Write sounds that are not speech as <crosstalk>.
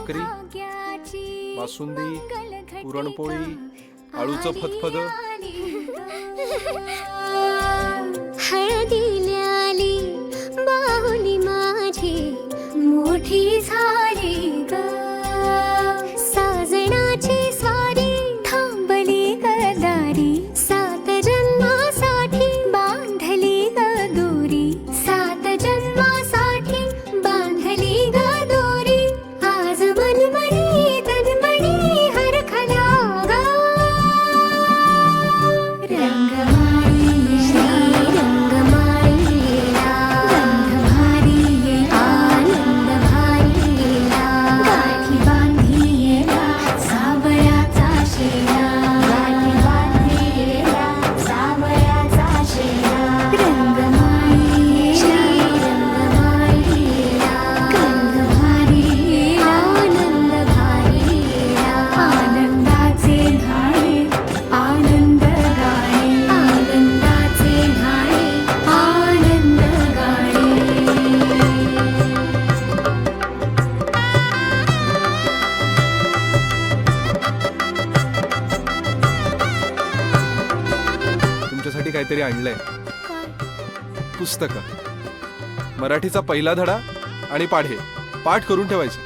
भाकरी बासुंदी पुरणपोळी आळूचं फतफद <laughs> काहीतरी आणलंय. पुस्तक. मराठीचा पहिला धडा आणि पाढे. पाठ करून ठेवायचे.